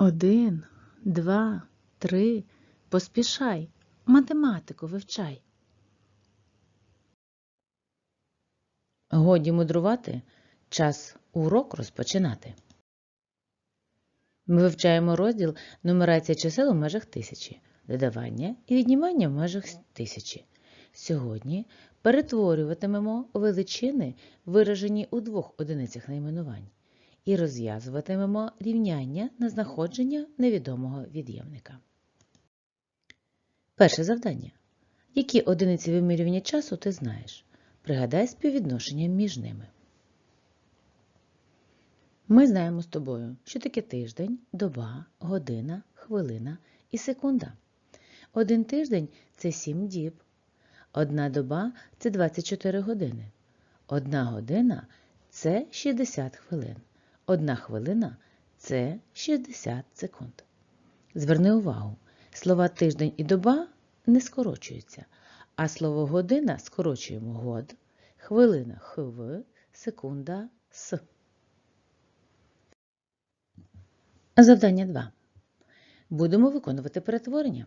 Один, два, три. Поспішай, математику вивчай. Годі мудрувати, час урок розпочинати. Ми вивчаємо розділ нумерація чисел у межах тисячі, додавання і віднімання в межах тисячі. Сьогодні перетворюватимемо величини, виражені у двох одиницях найменувань, і розв'язуватимемо рівняння на знаходження невідомого від'ємника. Перше завдання. Які одиниці вимірювання часу ти знаєш? Пригадай співвідношення між ними. Ми знаємо з тобою, що таке тиждень, доба, година, хвилина і секунда. Один тиждень це 7 діб. Одна доба це 24 години. Одна година це 60 хвилин. Одна хвилина це 60 секунд. Зверни увагу, слова тиждень і доба не скорочуються, а слово година скорочуємо год, хвилина хв, секунда с. Завдання 2. Будемо виконувати перетворення.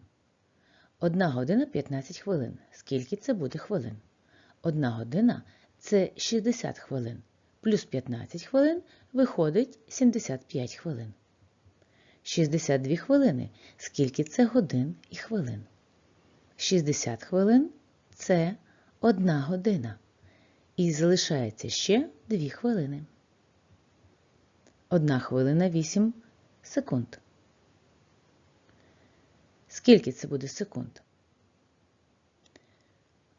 Одна година 15 хвилин. Скільки це буде хвилин? Одна година це 60 хвилин. Плюс 15 хвилин виходить 75 хвилин. 62 хвилини. Скільки це годин і хвилин? 60 хвилин це 1 година. І залишається ще 2 хвилини. 1 хвилина 8 секунд. Скільки це буде секунд?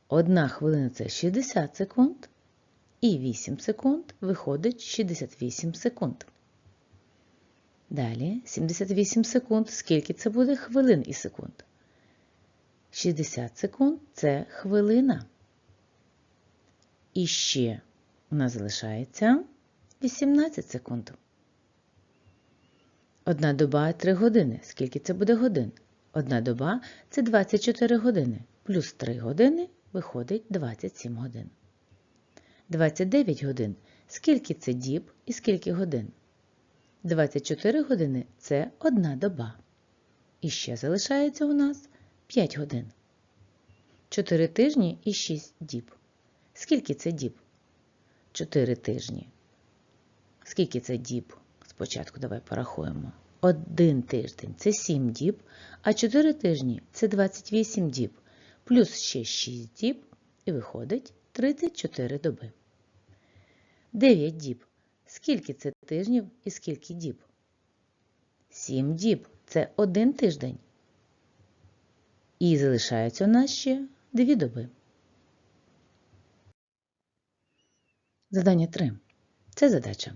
Одна хвилина це 60 секунд, і 8 секунд виходить 68 секунд. Далі 78 секунд. Скільки це буде хвилин і секунд? 60 секунд це хвилина. І ще у нас залишається 18 секунд. Одна доба 3 години. Скільки це буде годин? Одна доба це 24 години. Плюс 3 години виходить 27 годин. 29 годин. Скільки це діб і скільки годин? 24 години це одна доба. І ще залишається у нас 5 годин. 4 тижні і 6 діб. Скільки це діб? 4 тижні. Скільки це діб? Спочатку давай порахуємо. Один тиждень це 7 діб, а 4 тижні це 28 діб, плюс ще 6 діб, і виходить 34 доби. 9 діб. Скільки це тижнів і скільки діб? 7 діб це один тиждень. І залишається у нас ще 2 доби. Задання 3. Це задача.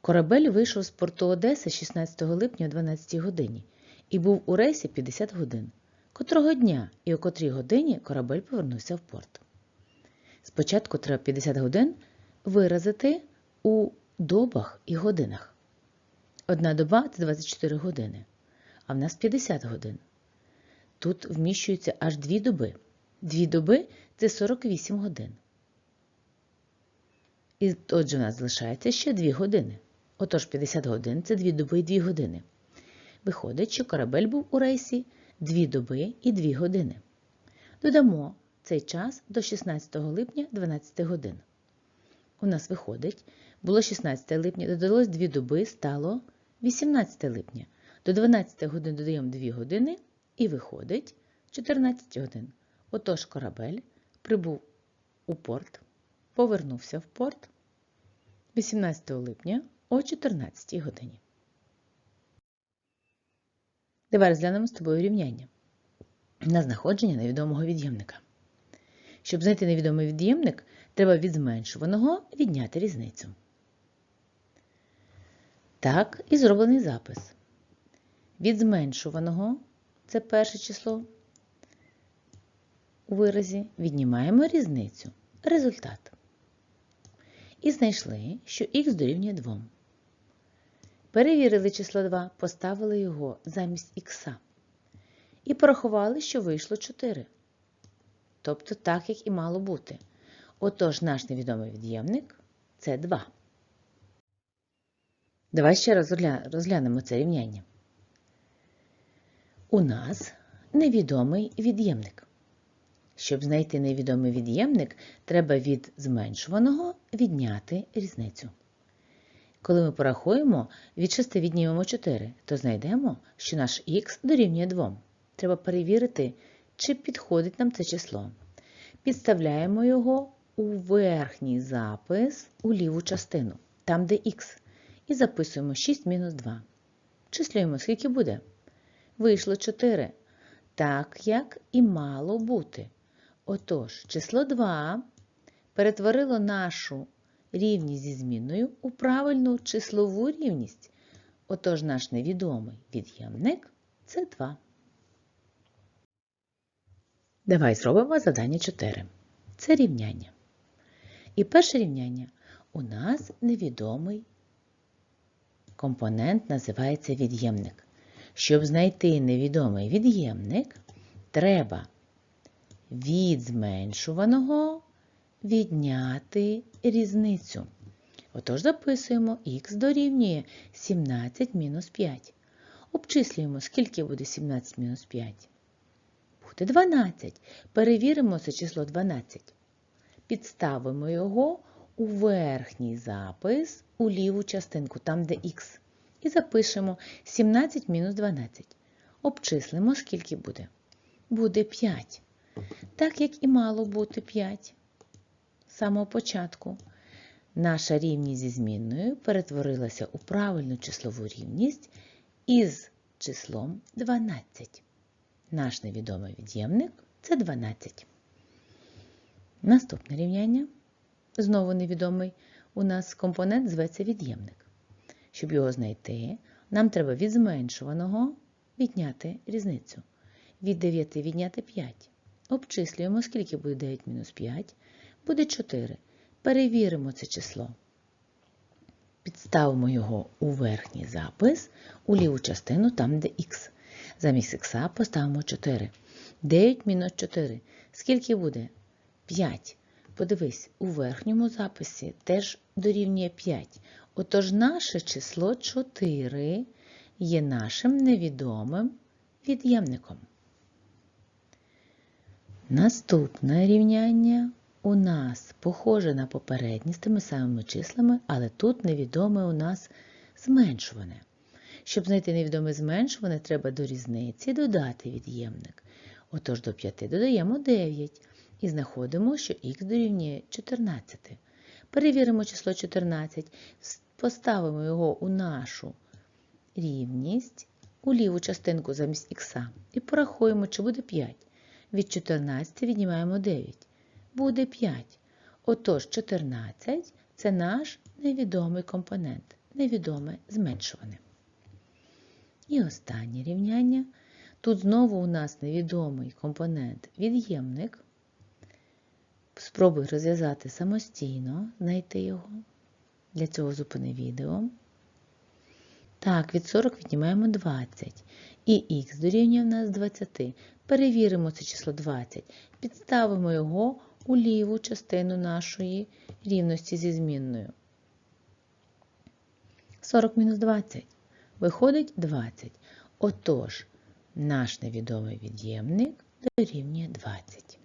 Корабель вийшов з порту Одеси 16 липня о 12 годині і був у рейсі 50 годин. Котрого дня і о котрій годині корабель повернувся в порт. Спочатку треба 50 годин виразити у добах і годинах. Одна доба це 24 години, а в нас 50 годин. Тут вміщуються аж дві доби. Дві доби це 48 годин. І отже, в нас залишається ще 2 години. Отож, 50 годин це 2 доби і 2 години. Виходить, що корабель був у рейсі 2 доби і 2 години. Додамо цей час до 16 липня 12 годин. У нас виходить, було 16 липня, додалось 2 доби, стало 18 липня. До 12 годин додаємо 2 години і виходить 14 годин. Отож, корабель прибув у порт, повернувся в порт 18 липня о 14 годині. Давай розглянемо з тобою рівняння на знаходження невідомого від'ємника. Щоб знайти невідомий від'ємник, треба від зменшуваного відняти різницю. Так, і зроблений запис. Від зменшуваного це перше число у виразі, віднімаємо різницю. Результат. І знайшли, що х дорівнює 2. Перевірили число 2, поставили його замість х. І порахували, що вийшло 4. Тобто так, як і мало бути. Отож, наш невідомий від'ємник це 2. Давай ще раз розглянемо це рівняння. У нас невідомий від'ємник. Щоб знайти невідомий від'ємник, треба від зменшуваного відняти різницю. Коли ми порахуємо, від 6 віднімемо 4, то знайдемо, що наш х дорівнює 2. Треба перевірити, чи підходить нам це число. Підставляємо його у верхній запис у ліву частину, там де х, і записуємо 6 мінус 2. Числюємо, скільки буде. Вийшло 4, так як і мало бути. Отож, число 2 перетворило нашу рівність зі змінною у правильну числову рівність. Отож, наш невідомий від'ємник це 2. Давай зробимо завдання 4. Це рівняння. І перше рівняння у нас невідомий компонент називається від'ємник. Щоб знайти невідомий від'ємник, треба від зменшуваного відняти різницю. Отож записуємо х дорівнює 17 мінус 5. Обчислюємо, скільки буде 17 мінус 5. Буде 12. Перевіримо це число 12. Підставимо його у верхній запис у ліву частинку, там де х. І запишемо 17 мінус 12. Обчислимо, скільки буде. Буде 5. Так як і мало бути 5. З самого початку. Наша рівність зі змінною перетворилася у правильну числову рівність із числом 12. Наш невідомий від'ємник це 12. Наступне рівняння. Знову невідомий у нас компонент зветься від'ємник. Щоб його знайти, нам треба від зменшуваного відняти різницю. Від 9 відняти 5. Обчислюємо, скільки буде 9 мінус 5. Буде 4. Перевіримо це число. Підставимо його у верхній запис, у ліву частину, там, де х. Замість х поставимо 4. 9 мінус 4. Скільки буде? 5. Подивись, у верхньому записі теж дорівнює 5. Отож наше число 4 є нашим невідомим від'ємником. Наступне рівняння у нас похоже на попереднє з тими самими числами, але тут невідоме у нас зменшуване. Щоб знайти невідоме зменшуване, треба до різниці додати від'ємник. Отож до 5 додаємо 9 і знаходимо, що х дорівнює 14. Перевіримо число 14, поставимо його у нашу рівність, у ліву частинку замість х і порахуємо, чи буде 5. Від 14 віднімаємо 9. Буде 5. Отож, 14 це наш невідомий компонент, невідоме зменшуване. І останнє рівняння. Тут знову у нас невідомий компонент від'ємник. Спробуй розв'язати самостійно, знайти його. Для цього зупини відео. Так, від 40 віднімаємо 20. І х дорівнює в нас 20. Перевіримо це число 20. Підставимо його у ліву частину нашої рівності зі змінною. 40 мінус 20. Виходить 20. Отож, наш невідомий від'ємник дорівнює 20.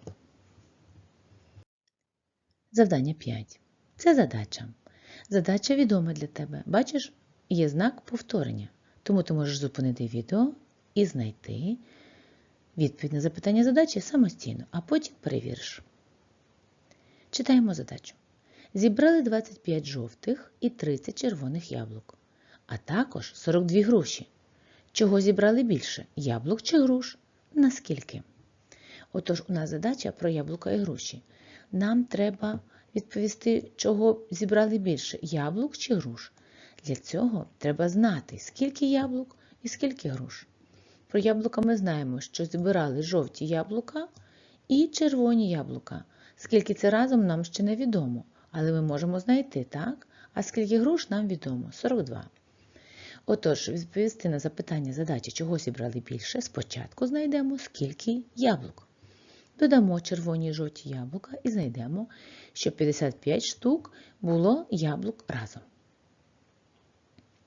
Завдання 5. Це задача. Задача відома для тебе. Бачиш, є знак повторення. Тому ти можеш зупинити відео і знайти відповідь на запитання задачі самостійно, а потім перевіриш. Читаємо задачу. Зібрали 25 жовтих і 30 червоних яблук, а також 42 груші. Чого зібрали більше? Яблук чи груш? Наскільки? Отож, у нас задача про яблука і груші. Нам треба відповісти, чого зібрали більше яблук чи груш. Для цього треба знати, скільки яблук і скільки груш. Про яблука ми знаємо, що збирали жовті яблука і червоні яблука. Скільки це разом нам ще не відомо, але ми можемо знайти, так? А скільки груш нам відомо 42. Отож, відповісти на запитання задачі, чого зібрали більше, спочатку знайдемо, скільки яблук. Додамо червоні жовті яблука і знайдемо, що 55 штук було яблук разом.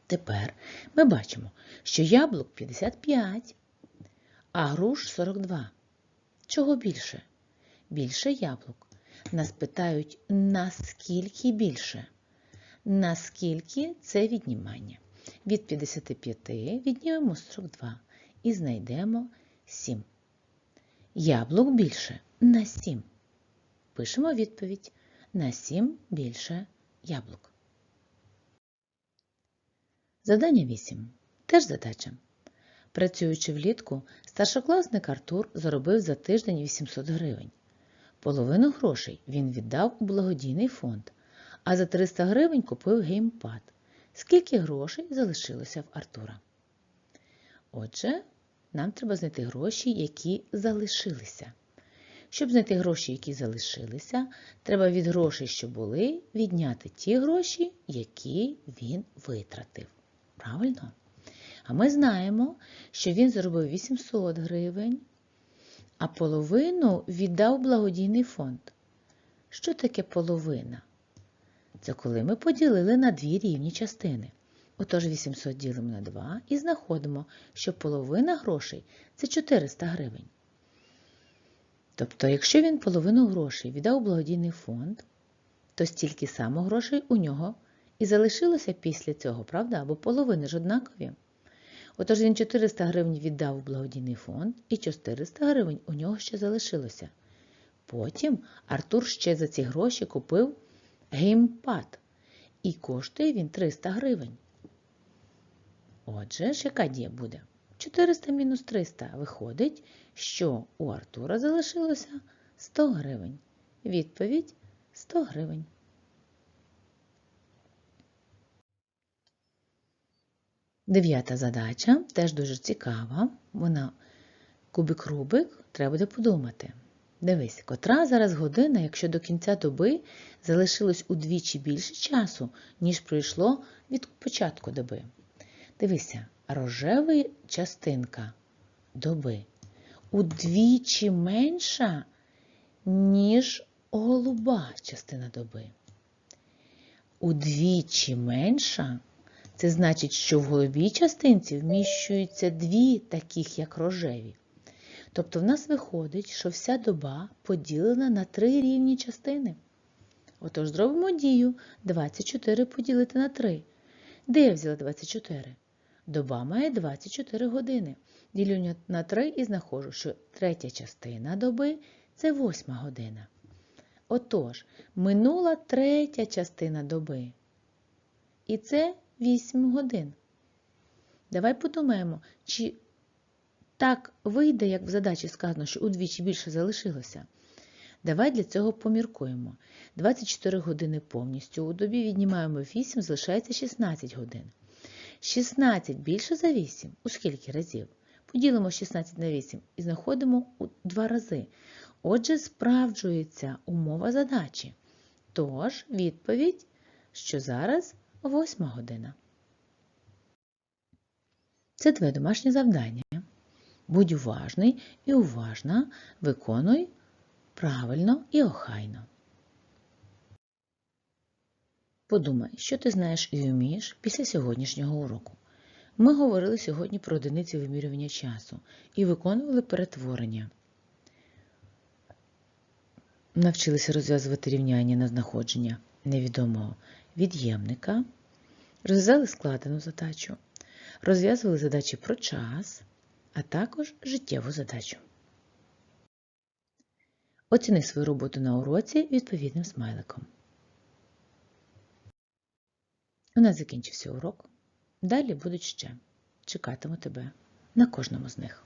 Тепер ми бачимо, що яблук 55, а груш 42. Чого більше? Більше яблук. Нас питають, наскільки більше? Наскільки це віднімання? Від 55 віднімемо 42 і знайдемо 7. Яблук більше на 7. Пишемо відповідь. На 7 більше яблук. Задання 8. Теж задача. Працюючи влітку, старшокласник Артур заробив за тиждень 800 гривень. Половину грошей він віддав у благодійний фонд, а за 300 гривень купив геймпад. Скільки грошей залишилося в Артура? Отже, нам треба знайти гроші, які залишилися. Щоб знайти гроші, які залишилися, треба від грошей, що були, відняти ті гроші, які він витратив. Правильно? А ми знаємо, що він заробив 800 гривень, а половину віддав благодійний фонд. Що таке половина? Це коли ми поділили на дві рівні частини. Отож 800 ділимо на 2 і знаходимо, що половина грошей це 400 гривень. Тобто, якщо він половину грошей віддав благодійний фонд, то стільки само грошей у нього і залишилося після цього, правда? Або половини ж однакові. Отож він 400 гривень віддав у благодійний фонд і 400 гривень у нього ще залишилося. Потім Артур ще за ці гроші купив геймпад. І коштує він 300 гривень. Отже, ж яка дія буде? 400 мінус 300 виходить, що у Артура залишилося 100 гривень. Відповідь 100 гривень. Дев'ята задача теж дуже цікава. Вона кубик Рубик, треба буде подумати. Дивись, котра зараз година, якщо до кінця доби залишилось удвічі більше часу, ніж пройшло від початку доби. Дивися, рожева частинка доби удвічі менша, ніж голуба частина доби. Удвічі менша. Це значить, що в голубій частинці вміщуються дві, таких як рожеві. Тобто в нас виходить, що вся доба поділена на три рівні частини. Отож, зробимо дію 24 поділити на 3. Де я взяла 24? Доба має 24 години. Ділю на 3 і знаходжу, що третя частина доби це восьма година. Отож, минула третя частина доби. І це 8 годин. Давай подумаємо, чи так вийде, як в задачі сказано, що удвічі більше залишилося. Давай для цього поміркуємо. 24 години повністю у добі віднімаємо 8, залишається 16 годин. 16 більше за 8 у скільки разів? Поділимо 16 на 8 і знаходимо у 2 рази. Отже, справджується умова задачі. Тож, відповідь, що зараз 8 година. Це твоє домашнє завдання. Будь уважний і уважна, виконуй правильно і охайно. Подумай, що ти знаєш і вмієш після сьогоднішнього уроку. Ми говорили сьогодні про одиниці вимірювання часу і виконували перетворення. Навчилися розв'язувати рівняння на знаходження невідомого від'ємника, розв'язали складену задачу, розв'язували задачі про час, а також життєву задачу. Оціни свою роботу на уроці відповідним смайликом. У нас закінчився урок. Далі будуть ще. Чекатиму тебе на кожному з них.